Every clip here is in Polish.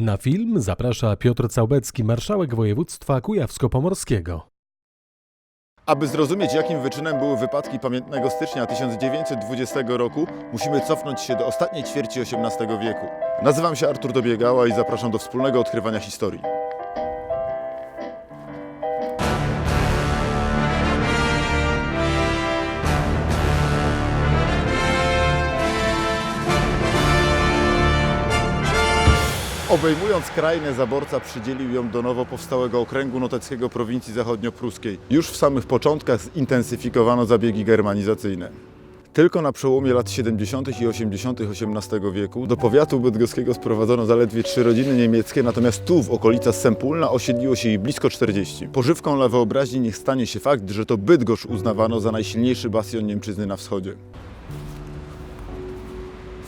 Na film zaprasza Piotr Całbecki, marszałek województwa kujawsko-pomorskiego. Aby zrozumieć, jakim wyczynem były wypadki pamiętnego stycznia 1920 roku, musimy cofnąć się do ostatniej ćwierci XVIII wieku. Nazywam się Artur Dobiegała i zapraszam do wspólnego odkrywania historii. Obejmując krainę, zaborca przydzielił ją do nowo powstałego okręgu noteckiego prowincji zachodniopruskiej. Już w samych początkach zintensyfikowano zabiegi germanizacyjne. Tylko na przełomie lat 70. i 80. XVIII wieku do powiatu bydgoskiego sprowadzono zaledwie trzy rodziny niemieckie, natomiast tu w okolicach Sempólna osiedliło się ich blisko 40. Pożywką dla wyobraźni niech stanie się fakt, że to Bydgoszcz uznawano za najsilniejszy bastion Niemczyzny na wschodzie.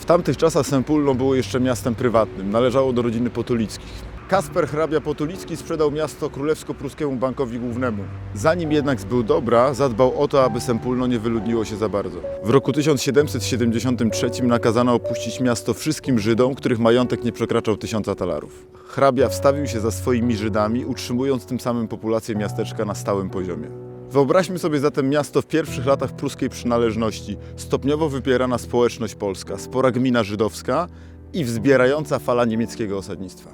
W tamtych czasach Sempulno było jeszcze miastem prywatnym, należało do rodziny Potulickich. Kasper hrabia Potulicki sprzedał miasto królewsko-pruskiemu bankowi głównemu. Zanim jednak zbył dobra, zadbał o to, aby Sempulno nie wyludniło się za bardzo. W roku 1773 nakazano opuścić miasto wszystkim Żydom, których majątek nie przekraczał tysiąca talarów. Hrabia wstawił się za swoimi Żydami, utrzymując tym samym populację miasteczka na stałym poziomie. Wyobraźmy sobie zatem miasto w pierwszych latach pruskiej przynależności, stopniowo wypierana społeczność polska, spora gmina żydowska i wzbierająca fala niemieckiego osadnictwa.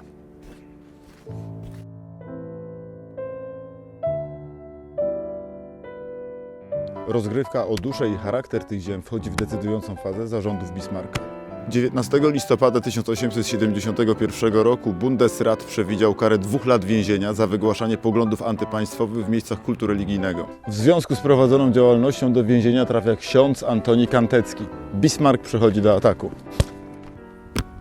Rozgrywka o duszę i charakter tych ziem wchodzi w decydującą fazę zarządów Bismarcka. 19 listopada 1871 roku Bundesrat przewidział karę dwóch lat więzienia za wygłaszanie poglądów antypaństwowych w miejscach kultu religijnego. W związku z prowadzoną działalnością do więzienia trafia ksiądz Antoni Kantecki. Bismarck przechodzi do ataku.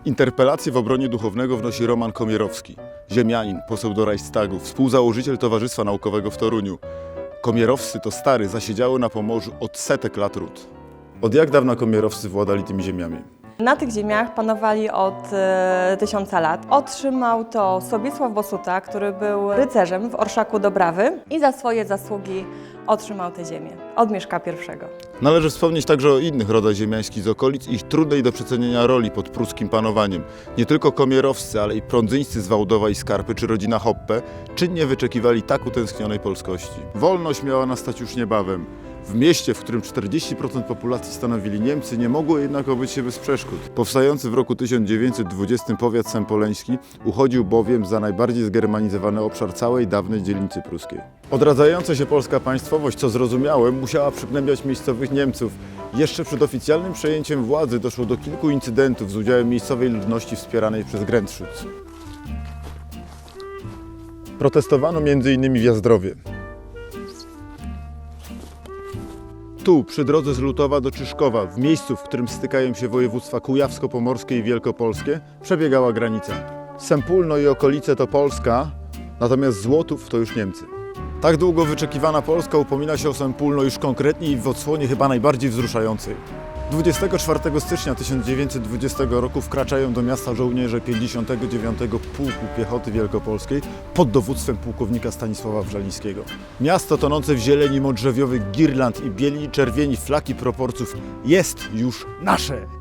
Interpelację w obronie duchownego wnosi Roman Komierowski, ziemianin, poseł do Reichstagu, współzałożyciel Towarzystwa Naukowego w Toruniu. Komierowscy to stary, zasiedziały na Pomorzu od setek lat ród. Od jak dawna komierowscy władali tymi ziemiami? Na tych ziemiach panowali od e, tysiąca lat. Otrzymał to Sobiesław Bosuta, który był rycerzem w Orszaku Dobrawy i za swoje zasługi otrzymał tę ziemię od Mieszka I. Należy wspomnieć także o innych rodach ziemiańskich z okolic i ich trudnej do przecenienia roli pod pruskim panowaniem. Nie tylko komierowscy, ale i prądzyńscy z Wałdowa i Skarpy czy rodzina Hoppe czynnie wyczekiwali tak utęsknionej polskości. Wolność miała nastać już niebawem. W mieście, w którym 40% populacji stanowili Niemcy, nie mogło jednak obyć się bez przeszkód. Powstający w roku 1920 powiat sempoleński uchodził bowiem za najbardziej zgermanizowany obszar całej dawnej dzielnicy pruskiej. Odradzająca się polska państwowość, co zrozumiałem, musiała przygnębiać miejscowych Niemców. Jeszcze przed oficjalnym przejęciem władzy doszło do kilku incydentów z udziałem miejscowej ludności wspieranej przez Grętszut. Protestowano m.in. w Jazdrowie. Tu, przy drodze z Lutowa do Czyszkowa, w miejscu, w którym stykają się województwa kujawsko-pomorskie i wielkopolskie, przebiegała granica. Sempólno i okolice to Polska, natomiast Złotów to już Niemcy. Tak długo wyczekiwana Polska upomina się o Sempólno już konkretnie i w odsłonie chyba najbardziej wzruszającej. 24 stycznia 1920 roku wkraczają do miasta żołnierze 59 Pułku Piechoty Wielkopolskiej pod dowództwem pułkownika Stanisława Wrzalińskiego. Miasto tonące w zieleni modrzewiowych girland i bieli czerwieni flaki proporców jest już nasze!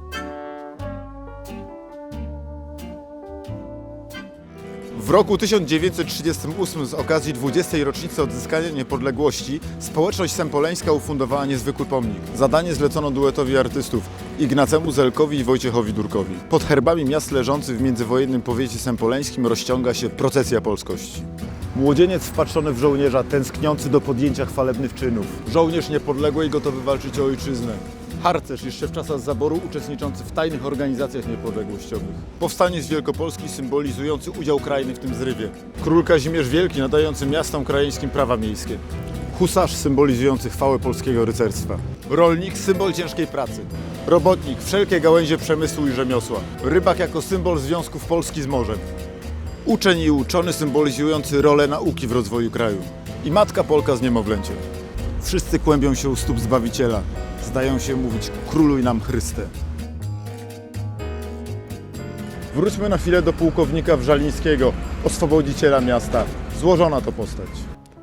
W roku 1938 z okazji 20. rocznicy odzyskania niepodległości społeczność sempoleńska ufundowała niezwykły pomnik. Zadanie zlecono duetowi artystów Ignacemu Zelkowi i Wojciechowi Durkowi. Pod herbami miast leżących w międzywojennym powiecie sempoleńskim rozciąga się procesja polskości. Młodzieniec wpatrzony w żołnierza, tęskniący do podjęcia chwalebnych czynów. Żołnierz niepodległy i gotowy walczyć o ojczyznę. Harcerz jeszcze w czasach zaboru uczestniczący w tajnych organizacjach niepodległościowych. Powstaniec Wielkopolski symbolizujący udział krainy w tym zrywie. Król Kazimierz Wielki nadający miastom krajeńskim prawa miejskie. Husarz symbolizujący chwałę polskiego rycerstwa. Rolnik symbol ciężkiej pracy. Robotnik wszelkie gałęzie przemysłu i rzemiosła. Rybak jako symbol związków Polski z morzem. Uczeń i uczony symbolizujący rolę nauki w rozwoju kraju. I matka Polka z niemowlęciem. Wszyscy kłębią się u stóp Zbawiciela. Zdają się mówić króluj nam Chryste. Wróćmy na chwilę do pułkownika Wrzalińskiego, oswobodziciela miasta. Złożona to postać.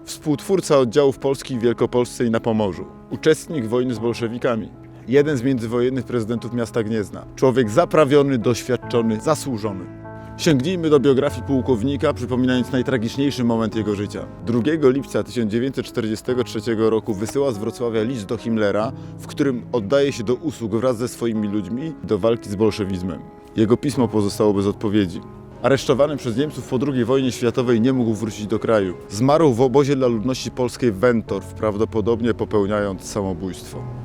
Współtwórca oddziałów polskich w Wielkopolsce i na Pomorzu. Uczestnik wojny z bolszewikami. Jeden z międzywojennych prezydentów miasta Gniezna. Człowiek zaprawiony, doświadczony, zasłużony. Sięgnijmy do biografii pułkownika, przypominając najtragiczniejszy moment jego życia. 2 lipca 1943 roku wysyła z Wrocławia list do Himmlera, w którym oddaje się do usług wraz ze swoimi ludźmi do walki z bolszewizmem. Jego pismo pozostało bez odpowiedzi. Aresztowany przez Niemców po II wojnie światowej nie mógł wrócić do kraju. Zmarł w obozie dla ludności polskiej Wentorf, prawdopodobnie popełniając samobójstwo.